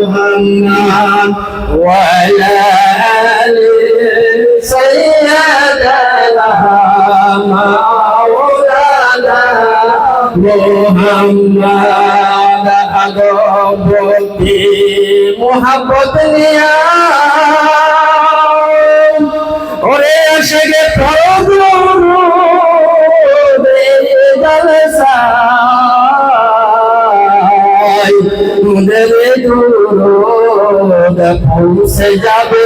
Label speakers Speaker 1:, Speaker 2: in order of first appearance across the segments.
Speaker 1: محمد وعلى آل سيدنا مولانا محمد أقربتي محبت نيام وريشك فرض মুদের দুরোদ পৌঁছে যাবে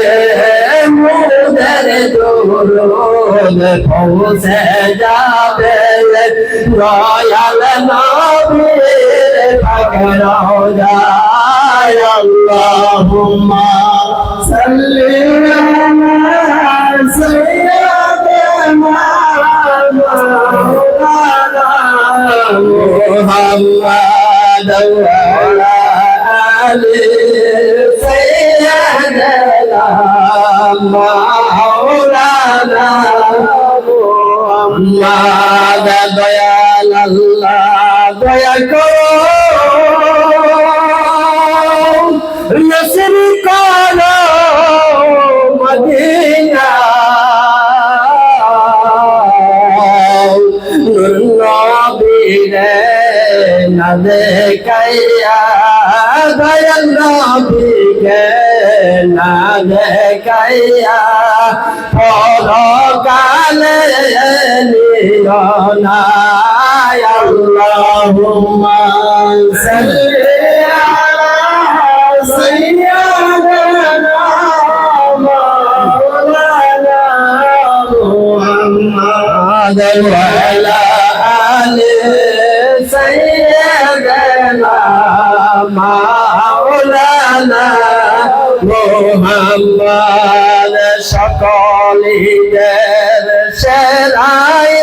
Speaker 1: মুদের দুরোদ পৌঁছে যাবে দয়াল নবীর পাকের যায় আল্লাহুম্মা সাল্লি আলা সাইয়্যিদিনা মাওলানা محمد وعلى দয়াল আল্লাহ দয়া করো নসর করো না দেখাইয়া দয়াল নবীকে না দেখাইয়া পরকালে নিও না আল্লাহুম্মা সাল্লি আলা সাইয়্যিদিনা মাওলানা محمد وعلى মাওলানা মোহাম্মদ সকলিদের সেরাই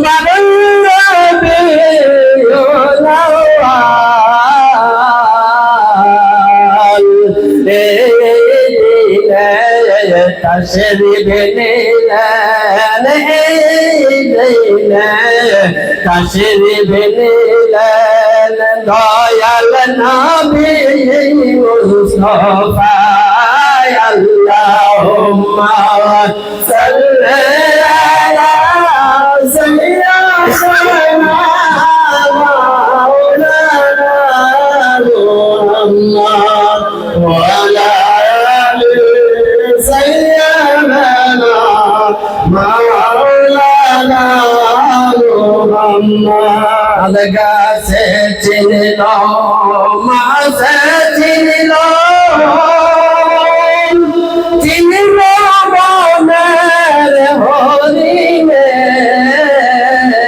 Speaker 1: বাবা হাসের বেলে কাশের বেলে দয়াল নামে মুস্তফা আল্লাহুম্মা সাল্লি Allah মাওলানা মুহাম্মদ গাছে মাছে চিনল